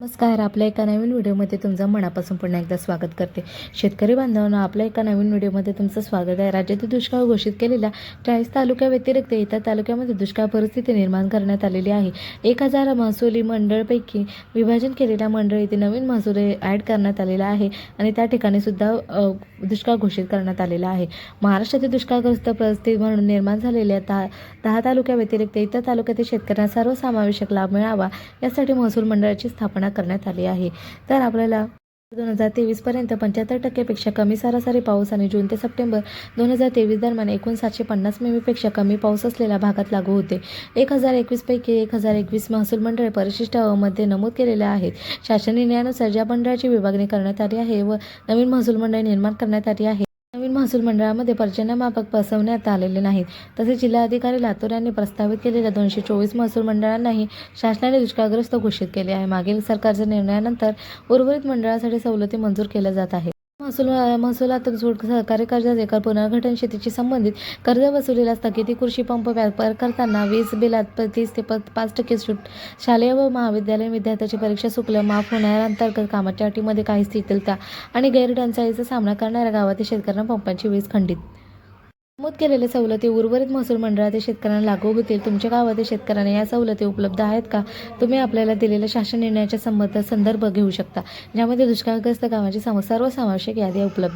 नमस्कार आपल्या एका नवीन व्हिडिओमध्ये तुमचं मनापासून पुन्हा एकदा स्वागत करते. शेतकरी बांधवांना आपल्या एका नवीन व्हिडिओमध्ये तुमचं स्वागत आहे. राज्यातील दुष्काळ घोषित केलेल्या चाळीस तालुक्याव्यतिरिक्त इतर तालुक्यामध्ये दुष्काळ परिस्थिती निर्माण करण्यात आलेली आहे. एक हजार महसुली मंडळपैकी विभाजन केलेल्या मंडळीतील नवीन महसूल ॲड करण्यात आलेला आहे आणि त्या ठिकाणी सुद्धा दुष्काळ घोषित करण्यात आलेला आहे. महाराष्ट्रातील दुष्काळग्रस्त परिस्थिती म्हणून निर्माण झालेल्या दहा दहा तालुक्याव्यतिरिक्त इतर तालुक्यातील शेतकऱ्यांना सर्वसमावेशक लाभ मिळावा यासाठी महसूल मंडळाची स्थापना करण्यात आली आहे. तर आपल्याला दोन हजार तेवीसपर्यंत पंच्याहत्तर टक्केपेक्षा कमी सरासरी पाऊस आणि जून ते सप्टेंबर दोन हजार तेवीस दरम्यान एकूण सातशे पन्नास मिमीपेक्षा कमी पाऊस असलेल्या भागात लागू होते. एक हजार एकवीसपैकी एक हजार एकवीस महसूल मंडळे परिशिष्ट अमध्ये नमूद केलेल्या आहेत. शासन निर्णयानुसार ज्या मंडळाची विभागणी करण्यात आली आहे व नवीन महसूल मंडळे निर्माण करण्यात आली आहे नवीन महसूल मंडळामध्ये पर्जन्यमापक बसवण्यात आलेले नाहीत. तसेच जिल्हाधिकारी लातूर यांनी प्रस्तावित केलेल्या दोनशे चोवीस महसूल मंडळांनाही शासनाने दुष्काळग्रस्त घोषित केले आहे. मागील सरकारच्या निर्णयानंतर उर्वरित मंडळासाठी सवलती मंजूर केल्या जात आहेत. महसूल महसुलात सूट सहकारी कर्जाचे कर पुनर्गठन शेतीशी संबंधित कर्ज वसुलीला स्थगिती कृषी पंप व्यापार करताना वीज बिलात तीस ते पाच टक्के सूट शालेय व महाविद्यालयीन विद्यार्थ्याची परीक्षा शुल्क माफ होण्याअंतर्गत कामाच्या अटीमध्ये काही स्थितीलता आणि गैरटंचाईचा सामना करणाऱ्या गावातील शेतकऱ्यांना पंपांची वीज खंडित नमूद केलेल्या सवलती उर्वरित महसूल मंडळातील शेतकऱ्यांना लागू होतील. तुमच्या गावातील शेतकऱ्यांना या सवलती उपलब्ध आहेत का? तुम्ही आपल्याला दिलेल्या शासन निर्णयाच्या संबंध संदर्भ घेऊ शकता ज्यामध्ये दुष्काळग्रस्त गावांची सम सर्वसमावेशक यादी उपलब्ध